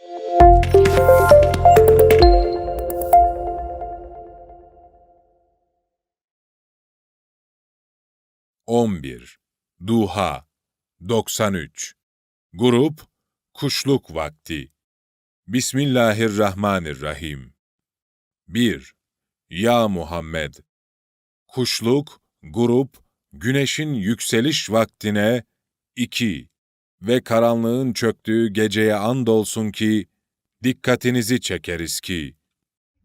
On bir. Duha 93 Grup Kuşluk Vakti Bismillahirrahmanirrahim 1. Ya Muhammed! Kuşluk, grup, güneşin yükseliş vaktine 2. Ve karanlığın çöktüğü geceye andolsun ki, dikkatinizi çekeriz ki,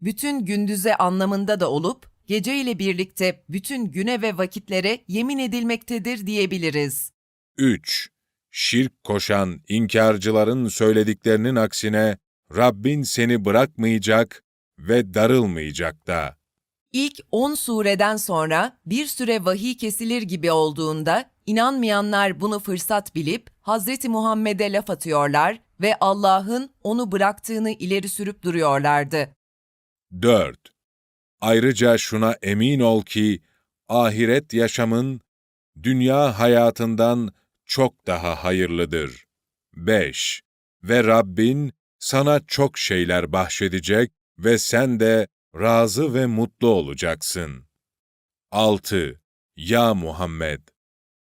bütün gündüze anlamında da olup, gece ile birlikte bütün güne ve vakitlere yemin edilmektedir diyebiliriz. 3. Şirk koşan inkarcıların söylediklerinin aksine, Rabbin seni bırakmayacak ve darılmayacak da. İlk 10 sureden sonra bir süre vahiy kesilir gibi olduğunda inanmayanlar bunu fırsat bilip Hazreti Muhammed'e laf atıyorlar ve Allah'ın onu bıraktığını ileri sürüp duruyorlardı. 4. Ayrıca şuna emin ol ki, ahiret yaşamın, dünya hayatından çok daha hayırlıdır. 5. Ve Rabbin sana çok şeyler bahşedecek ve sen de razı ve mutlu olacaksın. 6. Ya Muhammed!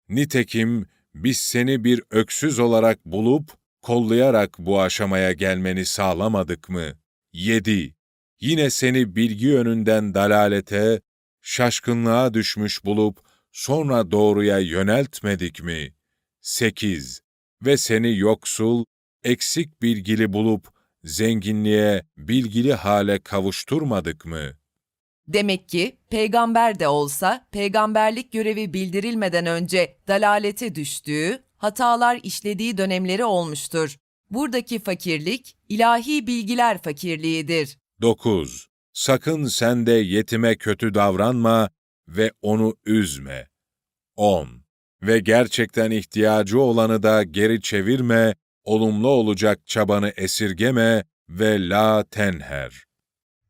Nitekim biz seni bir öksüz olarak bulup, kollayarak bu aşamaya gelmeni sağlamadık mı? 7. Yine seni bilgi yönünden dalalete, şaşkınlığa düşmüş bulup, sonra doğruya yöneltmedik mi? 8. Ve seni yoksul, eksik bilgili bulup, zenginliğe, bilgili hale kavuşturmadık mı? Demek ki peygamber de olsa peygamberlik görevi bildirilmeden önce dalalete düştüğü, hatalar işlediği dönemleri olmuştur. Buradaki fakirlik ilahi bilgiler fakirliğidir. 9. Sakın sen de yetime kötü davranma ve onu üzme. 10. Ve gerçekten ihtiyacı olanı da geri çevirme, olumlu olacak çabanı esirgeme ve la tenher.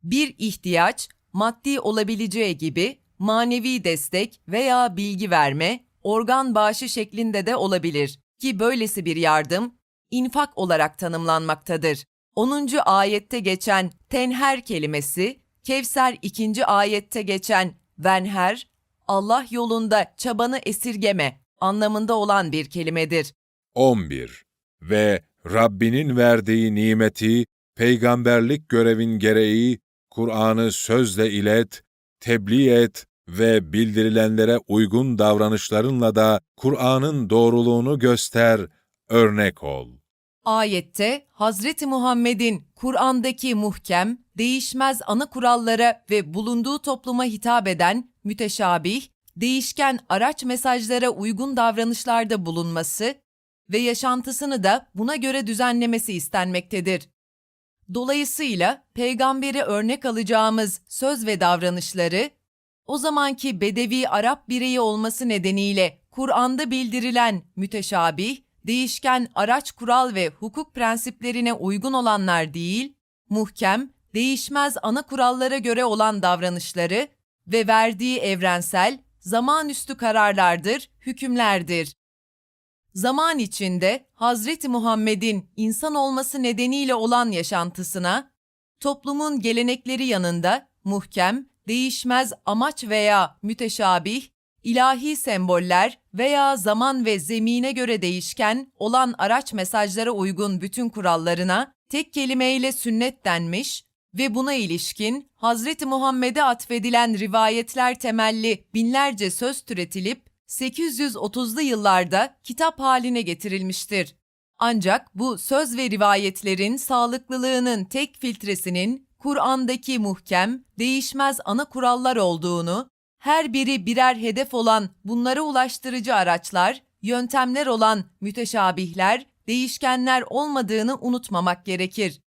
Bir ihtiyaç maddi olabileceği gibi manevi destek veya bilgi verme, organ bağışı şeklinde de olabilir ki böylesi bir yardım infak olarak tanımlanmaktadır. 10. ayette geçen tenher kelimesi, Kevser 2. ayette geçen venher, Allah yolunda çabanı esirgeme anlamında olan bir kelimedir. 11. Ve Rabbinin verdiği nimeti, peygamberlik görevin gereği, Kur'an'ı sözle ilet, tebliğ et ve bildirilenlere uygun davranışlarınla da Kur'an'ın doğruluğunu göster, örnek ol. Ayette Hazreti Muhammed'in Kur'an'daki muhkem, değişmez ana kurallara ve bulunduğu topluma hitap eden müteşabih, değişken araç mesajlara uygun davranışlarda bulunması ve yaşantısını da buna göre düzenlemesi istenmektedir. Dolayısıyla peygamberi örnek alacağımız söz ve davranışları, o zamanki Bedevi Arap bireyi olması nedeniyle Kur'an'da bildirilen müteşabih, değişken araç kural ve hukuk prensiplerine uygun olanlar değil, muhkem, değişmez ana kurallara göre olan davranışları ve verdiği evrensel, zamanüstü kararlardır, hükümlerdir. Zaman içinde Hazreti Muhammed'in insan olması nedeniyle olan yaşantısına, toplumun gelenekleri yanında muhkem, değişmez amaç veya müteşabih, ilahi semboller veya zaman ve zemine göre değişken olan araç mesajlara uygun bütün kurallarına tek kelimeyle sünnet denmiş ve buna ilişkin Hazreti Muhammed'e atfedilen rivayetler temelli binlerce söz türetilip 830'lu yıllarda kitap haline getirilmiştir. Ancak bu söz ve rivayetlerin sağlıklılığının tek filtresinin Kur'an'daki muhkem, değişmez ana kurallar olduğunu, her biri birer hedef olan bunlara ulaştırıcı araçlar, yöntemler olan müteşabihler, değişkenler olmadığını unutmamak gerekir.